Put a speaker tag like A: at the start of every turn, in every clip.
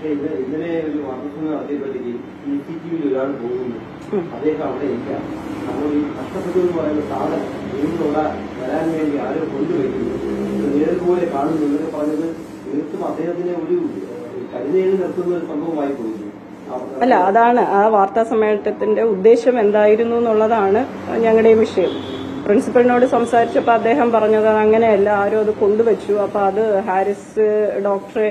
A: പക്ഷെ ഇന്ന് ഇന്നലെ ഒരു വാർത്തസംഘം നടത്തിയപ്പോഴത്തേക്കും സി സി ടി ഒരാൾ പോകുന്നു അദ്ദേഹം അവിടെ ഇല്ല നമ്മൾ ഈ നഷ്ടപ്പെട്ടു എന്ന് പറയുന്ന സാധനം വീണ്ടുള്ള വരാൻ വേണ്ടി ആരും കൊണ്ടുവയ്ക്കുന്നു നേരിൽ പോലെ കാണുന്നു എന്നൊക്കെ പറഞ്ഞത് തീർത്തും അദ്ദേഹത്തിനെ ഒരു കരുതയിൽ നിർത്തുന്ന ഒരു സംഭവമായി പോയിരുന്നു
B: അല്ല അതാണ് ആ വാർത്താ സമ്മേളനത്തിന്റെ ഉദ്ദേശം എന്തായിരുന്നു എന്നുള്ളതാണ് ഞങ്ങളുടെ വിഷയം പ്രിൻസിപ്പലിനോട് സംസാരിച്ചപ്പോൾ അദ്ദേഹം പറഞ്ഞത് അങ്ങനെയല്ല ആരും അത് കൊണ്ടുവച്ചു അപ്പോൾ അത് ഹാരിസ് ഡോക്ടറെ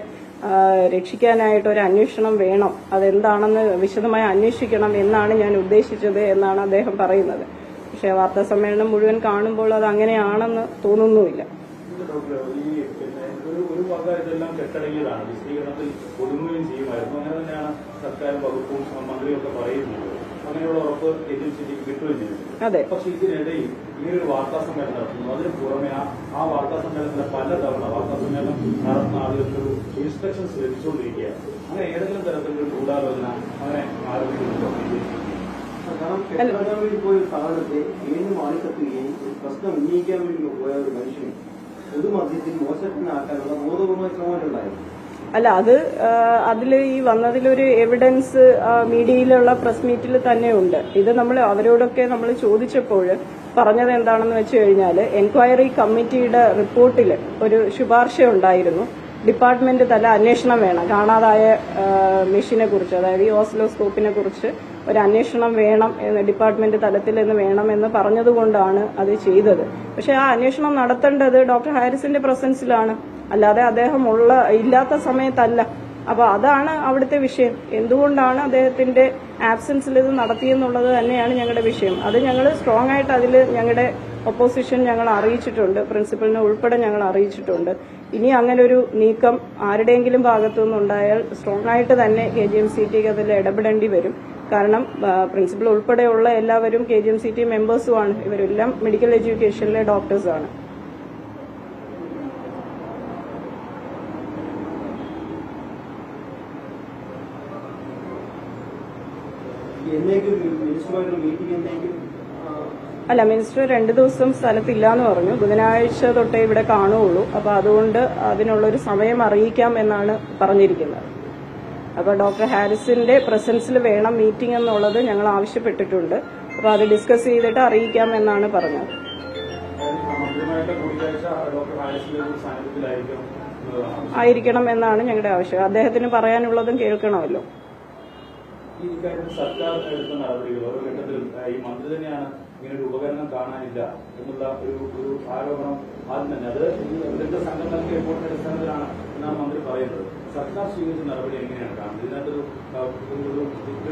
B: രക്ഷിക്കാനായിട്ട് ഒരു അന്വേഷണം വേണം അതെന്താണെന്ന് വിശദമായി അന്വേഷിക്കണം എന്നാണ് ഞാൻ ഉദ്ദേശിച്ചത് എന്നാണ് അദ്ദേഹം പറയുന്നത് പക്ഷേ വാർത്താ സമ്മേളനം മുഴുവൻ കാണുമ്പോൾ അത് അങ്ങനെയാണെന്ന് തോന്നുന്നുമില്ല അതെ പക്ഷേ
A: ഇതിനിടയിൽ ഇങ്ങനെ ഒരു വാർത്താ സമ്മേളനം നടത്തുന്നു അതിന് പുറമെ ആ വാർത്താ സമ്മേളനത്തിലെ പലതവണ വാർത്താ സമ്മേളനം നടത്തുന്ന ആളുകൾക്കൊരു ഇൻസ്ട്രക്ഷൻസ് ലഭിച്ചുകൊണ്ടിരിക്കുകയാണ് അങ്ങനെ ഏതെങ്കിലും തരത്തിലൊരു ഗൂഢാലോചന അങ്ങനെ ആരോപിക്കുന്നുണ്ടോ കാരണം പോയ സ്ഥാപനത്തെ വീണ്ടും ആളിക്കത്തുകയും ഒരു പ്രശ്നം ഉന്നയിക്കാൻ വേണ്ടി പോയ ഒരു മനുഷ്യൻ പൊതുമധ്യത്തിൽ മോശത്തിനാക്കാനുള്ള ബോധപൂർവ്വമായ ശ്രമങ്ങളുണ്ടായിരുന്നു അല്ല അത് അതിൽ ഈ വന്നതിലൊരു എവിഡൻസ് മീഡിയയിലുള്ള പ്രസ് മീറ്റിൽ തന്നെ ഉണ്ട് ഇത് നമ്മൾ അവരോടൊക്കെ നമ്മൾ ചോദിച്ചപ്പോൾ പറഞ്ഞത് എന്താണെന്ന് വെച്ച് കഴിഞ്ഞാൽ എൻക്വയറി കമ്മിറ്റിയുടെ റിപ്പോർട്ടിൽ ഒരു ശുപാർശ ഉണ്ടായിരുന്നു ഡിപ്പാർട്ട്മെന്റ് തല അന്വേഷണം വേണം കാണാതായ മെഷീനെ കുറിച്ച് അതായത് ഈ ഓസ്ലോസ്കോപ്പിനെ കുറിച്ച് ഒരു അന്വേഷണം വേണം എന്ന് ഡിപ്പാർട്ട്മെന്റ് തലത്തിൽ നിന്ന് വേണമെന്ന് പറഞ്ഞതുകൊണ്ടാണ് അത് ചെയ്തത് പക്ഷെ ആ അന്വേഷണം നടത്തേണ്ടത് ഡോക്ടർ ഹാരിസിന്റെ പ്രസൻസിലാണ് അല്ലാതെ അദ്ദേഹം ഉള്ള ഇല്ലാത്ത സമയത്തല്ല അപ്പൊ അതാണ് അവിടുത്തെ വിഷയം എന്തുകൊണ്ടാണ് അദ്ദേഹത്തിന്റെ ആബ്സെൻസിൽ ഇത് നടത്തിയെന്നുള്ളത് തന്നെയാണ് ഞങ്ങളുടെ വിഷയം അത് ഞങ്ങൾ സ്ട്രോങ് ആയിട്ട് അതിൽ ഞങ്ങളുടെ ഒപ്പോസിഷൻ ഞങ്ങൾ അറിയിച്ചിട്ടുണ്ട് പ്രിൻസിപ്പലിനെ ഉൾപ്പെടെ ഞങ്ങൾ അറിയിച്ചിട്ടുണ്ട് ഇനി അങ്ങനെ ഒരു നീക്കം ആരുടെയെങ്കിലും ഭാഗത്തു നിന്നുണ്ടായാൽ സ്ട്രോങ് ആയിട്ട് തന്നെ കെ ജി എം സി ടിക്ക് അതിൽ ഇടപെടേണ്ടി വരും കാരണം പ്രിൻസിപ്പൽ ഉൾപ്പെടെയുള്ള എല്ലാവരും K G M C T മെമ്പേഴ്സുമാണ് ഇവരെല്ലാം മെഡിക്കൽ എഡ്യൂക്കേഷനിലെ ഡോക്ടേഴ്സാണ് എന്നേക്കും മീറ്റിംഗ് എന്നേക്കും അല്ല മിനിസ്റ്റർ രണ്ട് ദിവസം സ്ഥലത്തില്ല എന്ന് പറഞ്ഞു ബുധനാഴ്ച തൊട്ടേ ഇവിടെ കാണുകയുള്ളൂ അപ്പോൾ അതുകൊണ്ട് അതിനുള്ളൊരു സമയം അറിയിക്കാം എന്നാണ് പറഞ്ഞിരിക്കുന്നത് അപ്പോൾ ഡോക്ടർ ഹാരിസിന്റെ പ്രസൻസിൽ വേണം മീറ്റിംഗ് എന്നുള്ളത് ഞങ്ങൾ ആവശ്യപ്പെട്ടിട്ടുണ്ട് അപ്പോൾ അത് ഡിസ്കസ് ചെയ്തിട്ട് അറിയിക്കാം എന്നാണ് പറഞ്ഞത് ആയിരിക്കണം എന്നാണ് ഞങ്ങളുടെ ആവശ്യം അദ്ദേഹത്തിന് പറയാനുള്ളതും കേൾക്കണമല്ലോ ഈ സർക്കാർ മന്ത്രി തന്നെയാണ് ഇങ്ങനൊരു ഉപകരണം കാണാനില്ല എന്നുള്ള ഒരു ഒരു ആരോപണം ആദ്യം തന്നെ അത് വിദഗ്ധ സംഘം നൽകിയ റിപ്പോർട്ടിന്റെ അടിസ്ഥാനത്തിലാണ് എന്നാണ് മന്ത്രി പറയുന്നത് സർക്കാർ സ്വീകരിച്ച നടപടി എങ്ങനെയാണ് കാണുന്നത് ഇതിനകത്തൊരു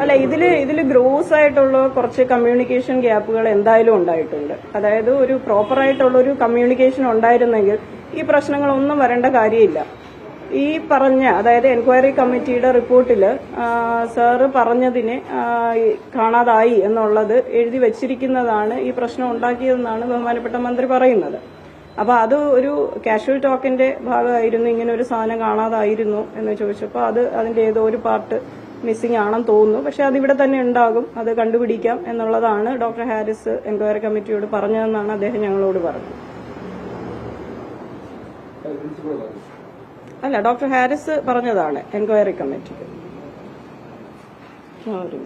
A: അല്ല ഇതിൽ ഇതിൽ ഗ്രോസ് ആയിട്ടുള്ള കുറച്ച് കമ്മ്യൂണിക്കേഷൻ ഗ്യാപ്പുകൾ എന്തായാലും ഉണ്ടായിട്ടുണ്ട് അതായത് ഒരു പ്രോപ്പറായിട്ടുള്ള ഒരു കമ്മ്യൂണിക്കേഷൻ ഉണ്ടായിരുന്നെങ്കിൽ ഈ പ്രശ്നങ്ങളൊന്നും വരേണ്ട കാര്യമില്ല ഈ പറഞ്ഞ അതായത് എൻക്വയറി കമ്മിറ്റിയുടെ റിപ്പോർട്ടിൽ സാറ് പറഞ്ഞതിനെ കാണാതായി എന്നുള്ളത് എഴുതി വെച്ചിരിക്കുന്നതാണ് ഈ പ്രശ്നം ഉണ്ടാക്കിയതെന്നാണ് ബഹുമാനപ്പെട്ട മന്ത്രി പറയുന്നത് അപ്പൊ അത് ഒരു കാഷ്വൽ ടോക്കിന്റെ ഭാഗമായിരുന്നു ഇങ്ങനെ ഒരു സാധനം കാണാതായിരുന്നു എന്ന് ചോദിച്ചപ്പോൾ അത് അതിന്റെ ഏതോ ഒരു പാർട്ട് മിസ്സിംഗ് ആണെന്ന് തോന്നുന്നു പക്ഷെ അതിവിടെ തന്നെ ഉണ്ടാകും അത് കണ്ടുപിടിക്കാം എന്നുള്ളതാണ് ഡോക്ടർ ഹാരിസ് എൻക്വയറി കമ്മിറ്റിയോട് പറഞ്ഞതെന്നാണ് അദ്ദേഹം ഞങ്ങളോട് പറഞ്ഞത് അല്ല ഡോക്ടർ ഹാരിസ് പറഞ്ഞതാണ് എൻക്വയറി കമ്മിറ്റിക്ക് ഒരു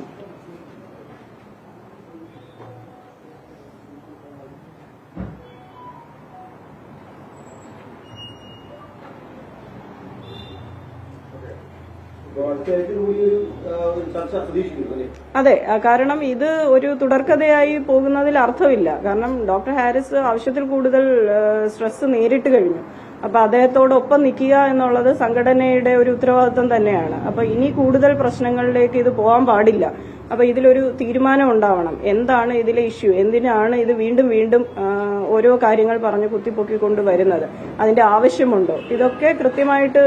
A: അതെ കാരണം ഇത് ഒരു തുടർക്കഥയായി പോകുന്നതിൽ അർത്ഥമില്ല കാരണം ഡോക്ടർ ഹാരിസ് ആവശ്യത്തിൽ കൂടുതൽ സ്ട്രെസ് നേരിട്ട് കഴിഞ്ഞു അപ്പൊ അദ്ദേഹത്തോടൊപ്പം നിൽക്കുക എന്നുള്ളത് സംഘടനയുടെ ഒരു ഉത്തരവാദിത്വം തന്നെയാണ് അപ്പൊ ഇനി കൂടുതൽ പ്രശ്നങ്ങളിലേക്ക് ഇത് പോകാൻ പാടില്ല അപ്പൊ ഇതിലൊരു തീരുമാനം ഉണ്ടാവണം എന്താണ് ഇതിലെ ഇഷ്യൂ എന്തിനാണ് ഇത് വീണ്ടും വീണ്ടും ഓരോ കാര്യങ്ങൾ പറഞ്ഞ് കുത്തിപ്പൊക്കിക്കൊണ്ട് വരുന്നത് അതിന്റെ ആവശ്യമുണ്ടോ ഇതൊക്കെ കൃത്യമായിട്ട്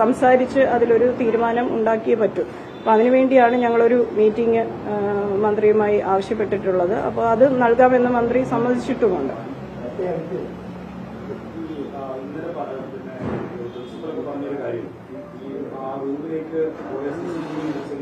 A: സംസാരിച്ച് അതിലൊരു തീരുമാനം ഉണ്ടാക്കിയേ പറ്റൂ അപ്പൊ അതിനുവേണ്ടിയാണ് ഞങ്ങളൊരു മീറ്റിംഗ് മന്ത്രിയുമായി ആവശ്യപ്പെട്ടിട്ടുള്ളത് അപ്പോൾ അത് നൽകാമെന്ന് മന്ത്രി സമ്മതിച്ചിട്ടുമുണ്ട് ഈ ആ റൂമിലേക്ക് സി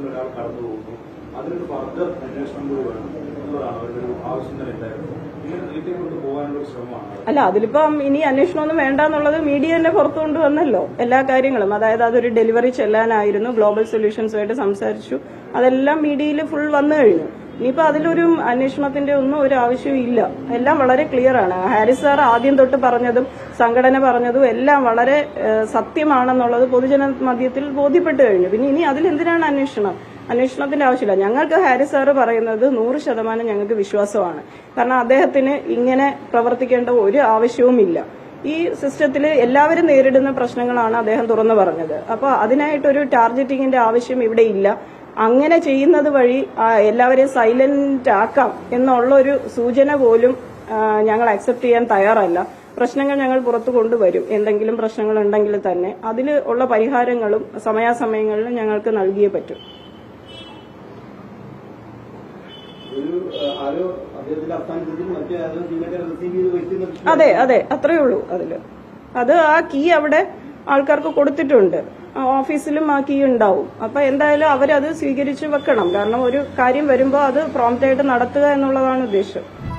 A: അല്ല അതിലിപ്പം ഇനി ഒന്നും വേണ്ട എന്നുള്ളത് മീഡിയ തന്നെ പുറത്തു കൊണ്ടുവന്നല്ലോ എല്ലാ കാര്യങ്ങളും അതായത് അതൊരു ഡെലിവറി ചെല്ലാനായിരുന്നു ഗ്ലോബൽ സൊല്യൂഷൻസുമായിട്ട് സംസാരിച്ചു അതെല്ലാം മീഡിയയിൽ ഫുൾ വന്നു കഴിഞ്ഞു ഇനിയിപ്പോൾ അതിലൊരു അന്വേഷണത്തിന്റെ ഒന്നും ഒരു ആവശ്യവും ഇല്ല എല്ലാം വളരെ ക്ലിയർ ആണ് ഹാരിസ് സാർ ആദ്യം തൊട്ട് പറഞ്ഞതും സംഘടന പറഞ്ഞതും എല്ലാം വളരെ സത്യമാണെന്നുള്ളത് പൊതുജന മധ്യത്തിൽ ബോധ്യപ്പെട്ടു കഴിഞ്ഞു പിന്നെ ഇനി അതിലെന്തിനാണ് അന്വേഷണം അന്വേഷണത്തിന്റെ ആവശ്യമില്ല ഞങ്ങൾക്ക് ഹാരിസ് സാറ് പറയുന്നത് നൂറ് ശതമാനം ഞങ്ങൾക്ക് വിശ്വാസമാണ് കാരണം അദ്ദേഹത്തിന് ഇങ്ങനെ പ്രവർത്തിക്കേണ്ട ഒരു ആവശ്യവുമില്ല ഈ സിസ്റ്റത്തിൽ എല്ലാവരും നേരിടുന്ന പ്രശ്നങ്ങളാണ് അദ്ദേഹം തുറന്നു പറഞ്ഞത് അപ്പോൾ അതിനായിട്ടൊരു ടാർഗറ്റിങ്ങിന്റെ ആവശ്യം ഇവിടെ ഇല്ല അങ്ങനെ ചെയ്യുന്നത് വഴി എല്ലാവരെയും സൈലന്റ് ആക്കാം എന്നുള്ളൊരു സൂചന പോലും ഞങ്ങൾ അക്സെപ്റ്റ് ചെയ്യാൻ തയ്യാറല്ല പ്രശ്നങ്ങൾ ഞങ്ങൾ പുറത്തു കൊണ്ടുവരും എന്തെങ്കിലും പ്രശ്നങ്ങൾ ഉണ്ടെങ്കിൽ തന്നെ അതിൽ ഉള്ള പരിഹാരങ്ങളും സമയാസമയങ്ങളിൽ ഞങ്ങൾക്ക് നൽകിയേ പറ്റും അതെ അതെ അത്രയേ ഉള്ളൂ അതില് അത് ആ കീ അവിടെ ആൾക്കാർക്ക് കൊടുത്തിട്ടുണ്ട് ഓഫീസിലും ആ കീ ഉണ്ടാവും അപ്പൊ എന്തായാലും അവരത് സ്വീകരിച്ചു വെക്കണം കാരണം ഒരു കാര്യം വരുമ്പോൾ അത് പ്രോംപ്റ്റായിട്ട് നടത്തുക എന്നുള്ളതാണ് ഉദ്ദേശം